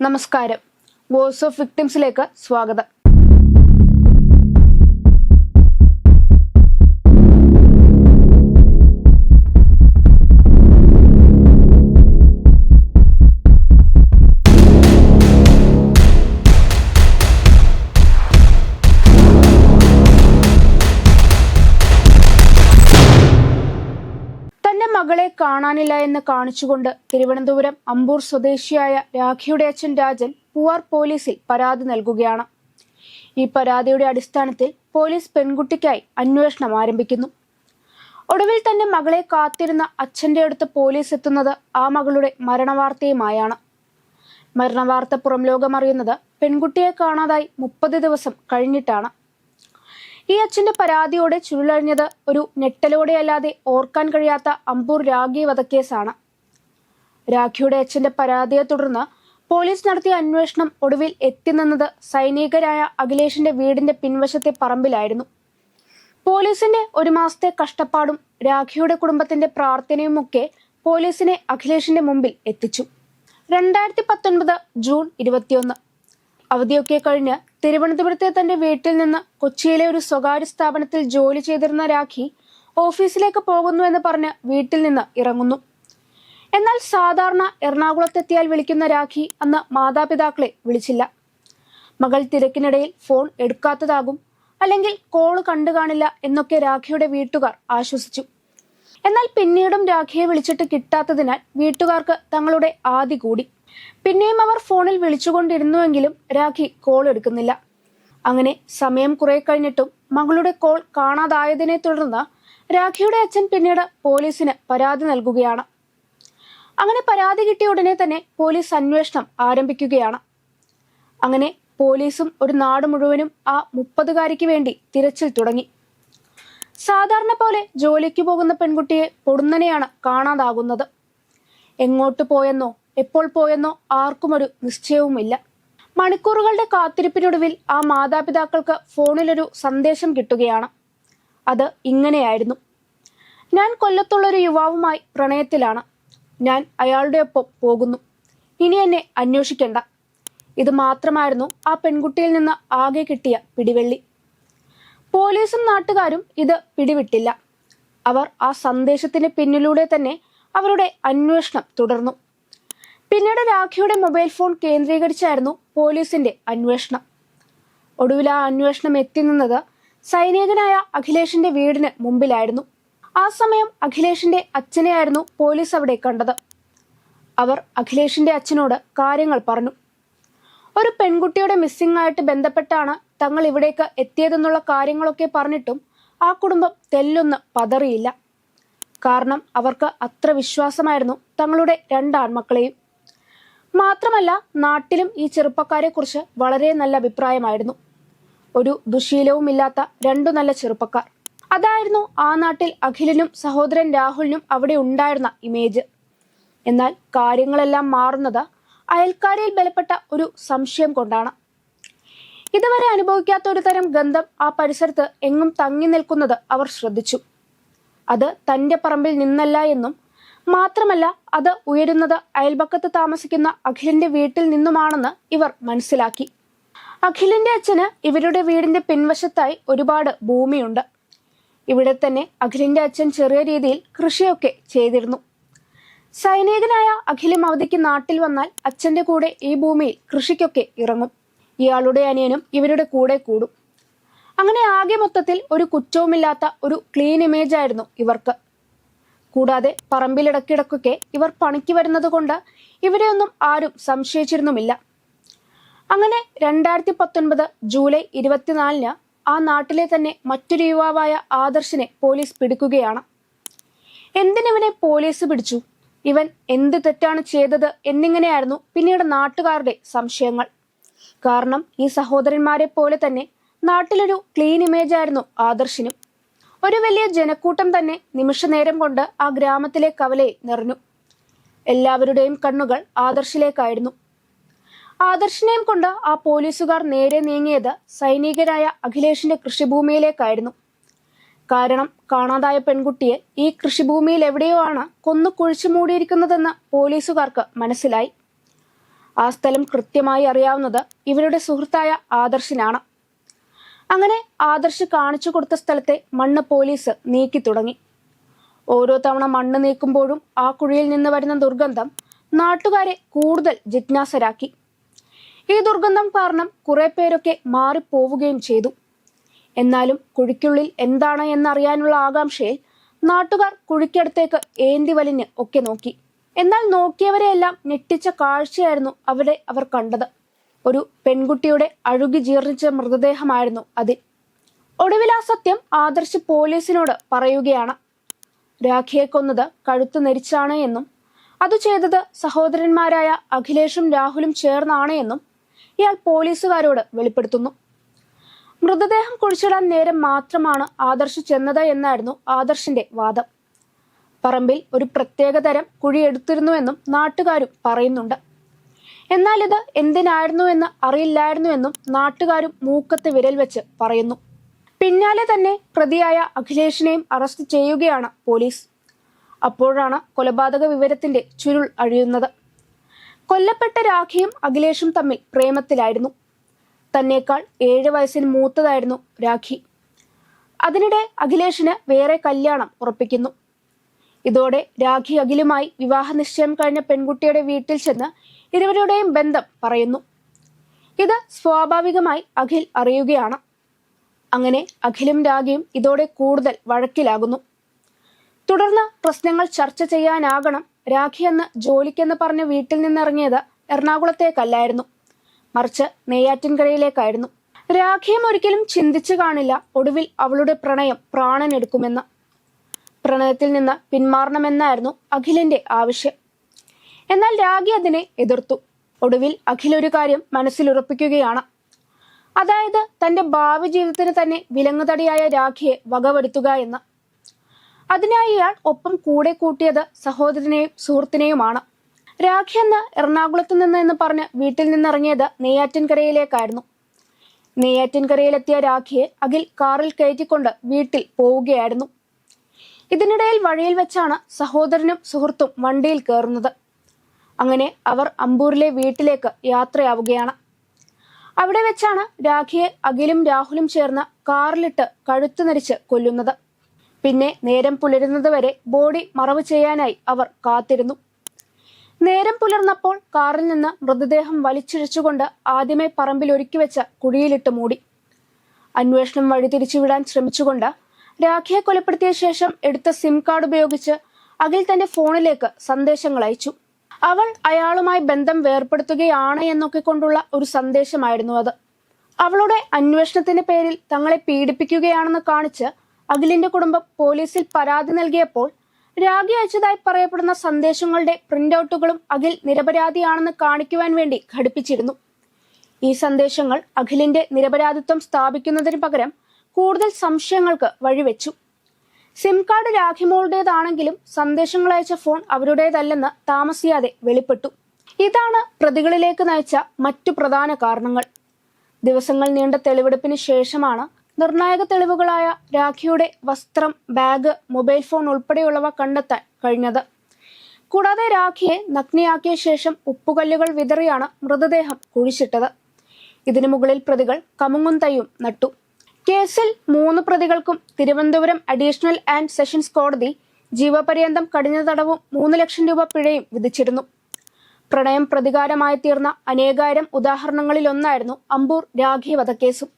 നമസ്കാരം. Voice of വിക്ടിംസിലേക്ക് സ്വാഗതം. കാണാനില്ല എന്ന് കാണിച്ചുകൊണ്ട് തിരുവനന്തപുരം അമ്പൂർ സ്വദേശിയായ രാഖിയുടെ അച്ഛൻ രാജൻ പൂവാർ പോലീസിൽ പരാതി നൽകുകയാണ്. ഈ പരാതിയുടെ അടിസ്ഥാനത്തിൽ പോലീസ് പെൺകുട്ടിക്കായി അന്വേഷണം ആരംഭിക്കുന്നു. ഒടുവിൽ തന്റെ മകളെ കാത്തിരുന്ന അച്ഛന്റെ അടുത്ത് പോലീസ് എത്തുന്നത് ആ മകളുടെ മരണവാർത്തയുമായാണ്. മരണവാർത്ത പുറം ലോകമറിയുന്നത് പെൺകുട്ടിയെ കാണാതായി മുപ്പത് ദിവസം കഴിഞ്ഞിട്ടാണ്. ഈ അച്ഛന്റെ പരാതിയോടെ ചുരുളഴിഞ്ഞത് ഒരു ഞെട്ടലോടെ അല്ലാതെ ഓർക്കാൻ കഴിയാത്ത അമ്പൂർ രാഖി വധക്കേസാണ്. രാഖിയുടെ അച്ഛന്റെ പരാതിയെ തുടർന്ന് പോലീസ് നടത്തിയ അന്വേഷണം ഒടുവിൽ എത്തിനിന്നത് സൈനികരായ അഖിലേഷിന്റെ വീടിന്റെ പിൻവശത്തെ പറമ്പിലായിരുന്നു. പോലീസിന്റെ ഒരു മാസത്തെ കഷ്ടപ്പാടും രാഖിയുടെ കുടുംബത്തിന്റെ പ്രാർത്ഥനയുമൊക്കെ പോലീസിനെ അഖിലേഷിന്റെ മുമ്പിൽ എത്തിച്ചു. രണ്ടായിരത്തി പത്തൊൻപത് ജൂൺ ഇരുപത്തിയൊന്ന്. അവധിയൊക്കെ കഴിഞ്ഞ് തിരുവനന്തപുരത്തെ തന്റെ വീട്ടിൽ നിന്ന് കൊച്ചിയിലെ ഒരു സ്വകാര്യ സ്ഥാപനത്തിൽ ജോലി ചെയ്തിരുന്ന രാഖി ഓഫീസിലേക്ക് പോകുന്നു എന്ന് പറഞ്ഞ് വീട്ടിൽ നിന്ന് ഇറങ്ങുന്നു. എന്നാൽ സാധാരണ എറണാകുളത്തെത്തിയാൽ വിളിക്കുന്ന രാഖി അന്ന് മാതാപിതാക്കളെ വിളിച്ചില്ല. മകൾ തിരക്കിനിടയിൽ ഫോൺ എടുക്കാത്തതാകും അല്ലെങ്കിൽ കോൾ കണ്ടു കാണില്ല എന്നൊക്കെ രാഖിയുടെ വീട്ടുകാർ ആശ്വസിച്ചു. എന്നാൽ പിന്നീടും രാഖിയെ വിളിച്ചിട്ട് കിട്ടാത്തതിനാൽ വീട്ടുകാർക്ക് തങ്ങളുടെ ആദി കൂടി. പിന്നെയും അവർ ഫോണിൽ വിളിച്ചുകൊണ്ടിരുന്നുവെങ്കിലും രാഖി കോൾ എടുക്കുന്നില്ല. അങ്ങനെ സമയം കുറെ കഴിഞ്ഞിട്ടും മകളുടെ കോൾ കാണാതായതിനെ തുടർന്ന് രാഖിയുടെ അച്ഛൻ പിന്നീട് പോലീസിന് പരാതി നൽകുകയാണ്. അങ്ങനെ പരാതി കിട്ടിയ ഉടനെ തന്നെ പോലീസ് അന്വേഷണം ആരംഭിക്കുകയാണ്. അങ്ങനെ പോലീസും ഒരു നാട് മുഴുവനും ആ മുപ്പതുകാരിക്ക് വേണ്ടി തിരച്ചിൽ തുടങ്ങി. സാധാരണ പോലെ ജോലിക്ക് പോകുന്ന പെൺകുട്ടിയെ പൊടുന്നനെയാണ് കാണാതാകുന്നത്. എങ്ങോട്ട് പോയെന്നോ എപ്പോൾ പോയെന്നോ ആർക്കും ഒരു നിശ്ചയവുമില്ല. മണിക്കൂറുകളുടെ കാത്തിരിപ്പിനൊടുവിൽ ആ മാതാപിതാക്കൾക്ക് ഫോണിലൊരു സന്ദേശം കിട്ടുകയാണ്. അത് ഇങ്ങനെയായിരുന്നു. ഞാൻ കൊല്ലത്തുള്ളൊരു യുവാവുമായി പ്രണയത്തിലാണ്. ഞാൻ അയാളുടെ ഒപ്പം പോകുന്നു. ഇനി എന്നെ അന്വേഷിക്കണ്ട. ഇത് മാത്രമായിരുന്നു ആ പെൺകുട്ടിയിൽ നിന്ന് ആകെ കിട്ടിയ പിടിവെള്ളി. പോലീസും നാട്ടുകാരും ഇത് പിടിവിട്ടില്ല. അവർ ആ സന്ദേശത്തിന് പിന്നിലൂടെ തന്നെ അവരുടെ അന്വേഷണം തുടർന്നു. പിന്നീട് രാഖിയുടെ മൊബൈൽ ഫോൺ കേന്ദ്രീകരിച്ചായിരുന്നു പോലീസിന്റെ അന്വേഷണം. ഒടുവിൽ ആ അന്വേഷണം എത്തി നിന്നത് സൈനികനായ അഖിലേഷിന്റെ വീടിന് മുമ്പിലായിരുന്നു. ആ സമയം അഖിലേഷിന്റെ അച്ഛനെയായിരുന്നു പോലീസ് അവിടെ കണ്ടത്. അവർ അഖിലേഷിന്റെ അച്ഛനോട് കാര്യങ്ങൾ പറഞ്ഞു. ഒരു പെൺകുട്ടിയുടെ മിസ്സിംഗ് ആയിട്ട് ബന്ധപ്പെട്ടാണ് തങ്ങൾ ഇവിടേക്ക് എത്തിയതെന്നുള്ള കാര്യങ്ങളൊക്കെ പറഞ്ഞിട്ടും ആ കുടുംബം തെല്ലൊന്ന് പതറിയില്ല. കാരണം അവർക്ക് അത്ര വിശ്വാസമായിരുന്നു തങ്ങളുടെ രണ്ട് ആൺമക്കളെയും മാത്രമല്ല നാട്ടിലും ഈ ചെറുപ്പക്കാരെ കുറിച്ച് വളരെ നല്ല അഭിപ്രായമായിരുന്നു. ഒരു ദുശീലവും ഇല്ലാത്ത രണ്ടു നല്ല ചെറുപ്പക്കാർ. അതായിരുന്നു ആ നാട്ടിൽ അഖിലിനും സഹോദരൻ രാഹുലിനും അവിടെ ഉണ്ടായിരുന്ന ഇമേജ്. എന്നാൽ കാര്യങ്ങളെല്ലാം മാറുന്നത് അയൽക്കാരിൽ ബലപ്പെട്ട ഒരു സംശയം കൊണ്ടാണ്. ഇതുവരെ അനുഭവിക്കാത്ത ഒരു തരം ഗന്ധം ആ പരിസരത്ത് എങ്ങും തങ്ങി നിൽക്കുന്നത് അവർ ശ്രദ്ധിച്ചു. അത് തന്റെ പറമ്പിൽ നിന്നല്ല എന്നും മാത്രമല്ല അത് ഉയരുന്നത് അയൽപക്കത്ത് താമസിക്കുന്ന അഖിലിന്റെ വീട്ടിൽ നിന്നുമാണെന്ന് ഇവർ മനസ്സിലാക്കി. അഖിലിന്റെ അച്ഛന് ഇവരുടെ വീടിന്റെ പിൻവശത്തായി ഒരുപാട് ഭൂമിയുണ്ട്. ഇവിടെ തന്നെ അഖിലിന്റെ അച്ഛൻ ചെറിയ രീതിയിൽ കൃഷിയൊക്കെ ചെയ്തിരുന്നു. സൈനികനായ അഖിലും അവധിക്ക് നാട്ടിൽ വന്നാൽ അച്ഛന്റെ കൂടെ ഈ ഭൂമിയിൽ കൃഷിക്കൊക്കെ ഇറങ്ങും. ഇയാളുടെ അനിയനും ഇവരുടെ കൂടെ കൂടും. അങ്ങനെ ആകെ മൊത്തത്തിൽ ഒരു കുറ്റവുമില്ലാത്ത ഒരു ക്ലീൻ ഇമേജ് ആയിരുന്നു ഇവർക്ക്. കൂടാതെ പറമ്പിലിടക്കിടക്കൊക്കെ ഇവർ പണിക്ക് ഇവരെ ഒന്നും ആരും സംശയിച്ചിരുന്നുമില്ല. അങ്ങനെ രണ്ടായിരത്തി പത്തൊൻപത് ജൂലൈ ഇരുപത്തിനാലിന് ആ നാട്ടിലെ തന്നെ മറ്റൊരു യുവാവായ ആദർശിനെ പോലീസ് പിടിക്കുകയാണ്. എന്തിനിവനെ പോലീസ് പിടിച്ചു? ഇവൻ എന്ത് തെറ്റാണ് ചെയ്തത് എന്നിങ്ങനെയായിരുന്നു പിന്നീട് നാട്ടുകാരുടെ സംശയങ്ങൾ. കാരണം ഈ സഹോദരന്മാരെ പോലെ തന്നെ നാട്ടിലൊരു ക്ലീൻ ഇമേജ് ആയിരുന്നു ആദർശിനും. ഒരു വലിയ ജനക്കൂട്ടം തന്നെ നിമിഷനേരം കൊണ്ട് ആ ഗ്രാമത്തിലെ കവലയെ നിറഞ്ഞു. എല്ലാവരുടെയും കണ്ണുകൾ ആദർശിലേക്കായിരുന്നു. ആദർശിനെയും കൊണ്ട് ആ പോലീസുകാർ നേരെ നീങ്ങിയത് സൈനികരായ അഖിലേഷിന്റെ കൃഷിഭൂമിയിലേക്കായിരുന്നു. കാരണം കാണാതായ പെൺകുട്ടിയെ ഈ കൃഷിഭൂമിയിൽ എവിടെയോ ആണ് കൊന്നു കുഴിച്ചു മൂടിയിരിക്കുന്നതെന്ന് പോലീസുകാർക്ക് മനസ്സിലായി. ആ സ്ഥലം കൃത്യമായി അറിയാവുന്നത് ഇവരുടെ സുഹൃത്തായ ആദർശിനാണ്. അങ്ങനെ ആദർശ് കാണിച്ചു കൊടുത്ത സ്ഥലത്തെ മണ്ണ് പോലീസ് നീക്കി തുടങ്ങി. ഓരോ തവണ മണ്ണ് നീക്കുമ്പോഴും ആ കുഴിയിൽ നിന്ന് വരുന്ന ദുർഗന്ധം നാട്ടുകാരെ കൂടുതൽ ജിജ്ഞാസരാക്കി. ഈ ദുർഗന്ധം കാരണം കുറെ പേരൊക്കെ മാറിപ്പോവുകയും ചെയ്തു. എന്നാലും കുഴിക്കുള്ളിൽ എന്താണ് എന്നറിയാനുള്ള ആകാംക്ഷയിൽ നാട്ടുകാർ കുഴിക്കടുത്തേക്ക് ഏന്തി വലിഞ്ഞ് ഒക്കെ നോക്കി. എന്നാൽ നോക്കിയവരെയെല്ലാം ഞെട്ടിച്ച കാഴ്ചയായിരുന്നു അവിടെ അവർ കണ്ടത്. ഒരു പെൺകുട്ടിയുടെ അഴുകി ജീർണിച്ച മൃതദേഹമായിരുന്നു അതിൽ ഒടുവിൽ ആ സത്യം ആദർശ് പോലീസിനോട് പറയുകയാണ്. രാഖിയെ കൊന്നത് കഴുത്ത് നെരിച്ചാണ് എന്നും അത് ചെയ്തത് സഹോദരന്മാരായ അഖിലേഷും രാഹുലും ചേർന്നാണ് എന്നും ഇയാൾ പോലീസുകാരോട് വെളിപ്പെടുത്തുന്നു. മൃതദേഹം കുഴിച്ചിടാൻ നേരം മാത്രമാണ് ആദർശ് ചെന്നത് എന്നായിരുന്നു ആദർശിന്റെ വാദം. പറമ്പിൽ ഒരു പ്രത്യേകതരം തരം കുഴി എടുത്തിരുന്നുവെന്നും നാട്ടുകാരും പറയുന്നുണ്ട്. എന്നാൽ ഇത് എന്തിനായിരുന്നു എന്ന് അറിയില്ലായിരുന്നു എന്നും നാട്ടുകാരും മൂക്കത്ത് വിരൽ വെച്ച് പറയുന്നു. പിന്നാലെ തന്നെ പ്രതിയായ അഖിലേഷിനെയും അറസ്റ്റ് ചെയ്യുകയാണ് പോലീസ്. അപ്പോഴാണ് കൊലപാതക വിവരത്തിന്റെ ചുരുൾ അഴിയുന്നത്. കൊല്ലപ്പെട്ട രാഖിയും അഖിലേഷും തമ്മിൽ പ്രേമത്തിലായിരുന്നു. തന്നേക്കാൾ ഏഴ് വയസ്സിന് മൂത്തതായിരുന്നു രാഖി. അതിനിടെ അഖിലേഷിന് വേറെ കല്യാണം ഉറപ്പിക്കുന്നു. ഇതോടെ രാഖി അഖിലുമായി വിവാഹ നിശ്ചയം കഴിഞ്ഞ പെൺകുട്ടിയുടെ വീട്ടിൽ ചെന്ന് ഇരുവരുടെയും ബന്ധം പറയുന്നു. ഇത് സ്വാഭാവികമായി അഖിൽ അറിയുകയാണ്. അങ്ങനെ അഖിലും രാഗിയും ഇതോടെ കൂടുതൽ വഴക്കിലാകുന്നു. തുടർന്ന് പ്രശ്നങ്ങൾ ചർച്ച ചെയ്യാനാകണം. രാഖി എന്ന് ജോലിക്കെന്ന് പറഞ്ഞ് വീട്ടിൽ നിന്നിറങ്ങിയത് എറണാകുളത്തേക്കല്ലായിരുന്നു. മറിച്ച് നെയ്യാറ്റിൻകരയിലേക്കായിരുന്നു. രാഖിയും ഒരിക്കലും ചിന്തിച്ചു കാണില്ല ഒടുവിൽ അവളുടെ പ്രണയം പ്രാണനെടുക്കുമെന്ന്. പ്രണയത്തിൽ നിന്ന് പിന്മാറണമെന്നായിരുന്നു അഖിലിന്റെ ആവശ്യം. എന്നാൽ രാഖി അതിനെ എതിർത്തു. ഒടുവിൽ ഒരു കാര്യം മനസ്സിലുറപ്പിക്കുകയാണ്. അതായത് തന്റെ ഭാവി ജീവിതത്തിന് തന്നെ വിലങ്ങുതടിയായ രാഖിയെ വകവരുത്തുക എന്ന്. അതിനായി ഇയാൾ ഒപ്പം കൂടെ കൂട്ടിയത് സഹോദരനെയും സുഹൃത്തിനെയുമാണ്. രാഖി എന്ന് എറണാകുളത്ത് നിന്ന് എന്ന് പറഞ്ഞ് വീട്ടിൽ നിന്നിറങ്ങിയത് നെയ്യാറ്റിൻകരയിലേക്കായിരുന്നു. നെയ്യാറ്റിൻകരയിലെത്തിയ രാഖിയെ അഖിൽ കാറിൽ കയറ്റിക്കൊണ്ട് വീട്ടിൽ പോവുകയായിരുന്നു. ഇതിനിടയിൽ വഴിയിൽ വെച്ചാണ് സഹോദരനും സുഹൃത്തും വണ്ടിയിൽ കയറുന്നത്. അങ്ങനെ അവർ അമ്പൂരിലെ വീട്ടിലേക്ക് യാത്രയാവുകയാണ്. അവിടെ വെച്ചാണ് രാഖിയെ അഖിലും രാഹുലും ചേർന്ന് കാറിലിട്ട് കഴുത്തു നരിച്ച് കൊല്ലുന്നത്. പിന്നെ നേരം പുലരുന്നതുവരെ ബോഡി മറവ് ചെയ്യാനായി അവർ കാത്തിരുന്നു. നേരം പുലർന്നപ്പോൾ കാറിൽ നിന്ന് മൃതദേഹം വലിച്ചിഴച്ചുകൊണ്ട് ആദ്യമേ പറമ്പിൽ ഒരുക്കി വെച്ച കുഴിയിലിട്ട് മൂടി. അന്വേഷണം വഴി തിരിച്ചുവിടാൻ ശ്രമിച്ചുകൊണ്ട് രാഖിയെ കൊലപ്പെടുത്തിയ ശേഷം എടുത്ത സിം കാർഡ് ഉപയോഗിച്ച് അഖിൽ തന്റെ ഫോണിലേക്ക് സന്ദേശങ്ങൾ അയച്ചു. അവൾ അയാളുമായി ബന്ധം വേർപ്പെടുത്തുകയാണ് എന്നൊക്കെ കൊണ്ടുള്ള ഒരു സന്ദേശമായിരുന്നു അത്. അവളുടെ അന്വേഷണത്തിന്റെ പേരിൽ തങ്ങളെ പീഡിപ്പിക്കുകയാണെന്ന് കാണിച്ച് അഖിലിന്റെ കുടുംബം പോലീസിൽ പരാതി നൽകിയപ്പോൾ രാഗി അയച്ചതായി പറയപ്പെടുന്ന സന്ദേശങ്ങളുടെ പ്രിന്റ് ഔട്ടുകളും അഖിൽ നിരപരാധിയാണെന്ന് കാണിക്കുവാൻ വേണ്ടി ഘടിപ്പിച്ചിരുന്നു. ഈ സന്ദേശങ്ങൾ അഖിലിന്റെ നിരപരാധിത്വം സ്ഥാപിക്കുന്നതിന് പകരം കൂടുതൽ സംശയങ്ങൾക്ക് വഴിവെച്ചു. സിം കാർഡ് രാഖിമോളുടേതാണെങ്കിലും സന്ദേശങ്ങൾ അയച്ച ഫോൺ അവരുടേതല്ലെന്ന് താമസിയാതെ വെളിപ്പെട്ടു. ഇതാണ് പ്രതികളിലേക്ക് നയിച്ച മറ്റു പ്രധാന കാരണങ്ങൾ. ദിവസങ്ങൾ നീണ്ട തെളിവെടുപ്പിന് ശേഷമാണ് നിർണായക തെളിവുകളായ രാഖിയുടെ വസ്ത്രം ബാഗ് മൊബൈൽ ഫോൺ ഉൾപ്പെടെയുള്ളവ കണ്ടെത്താൻ കഴിഞ്ഞത്. കൂടാതെ രാഖിയെ നഗ്നയാക്കിയ ശേഷം ഉപ്പുകല്ലുകൾ വിതറിയാണ് മൃതദേഹം കുഴിച്ചിട്ടത്. ഇതിനു മുകളിൽ പ്രതികൾ കമുങ്ങും തയ്യും നട്ടു. കേസിൽ മൂന്ന് പ്രതികൾക്കും തിരുവനന്തപുരം അഡീഷണൽ ആൻഡ് സെഷൻസ് കോടതി ജീവപര്യന്തം കഠിന തടവും മൂന്ന് ലക്ഷം രൂപ പിഴയും വിധിച്ചിരുന്നു. പ്രണയം പ്രതികാരമായി തീർന്ന അനേകായിരം ഉദാഹരണങ്ങളിലൊന്നായിരുന്നു അമ്പൂർ രാഖി വധക്കേസും.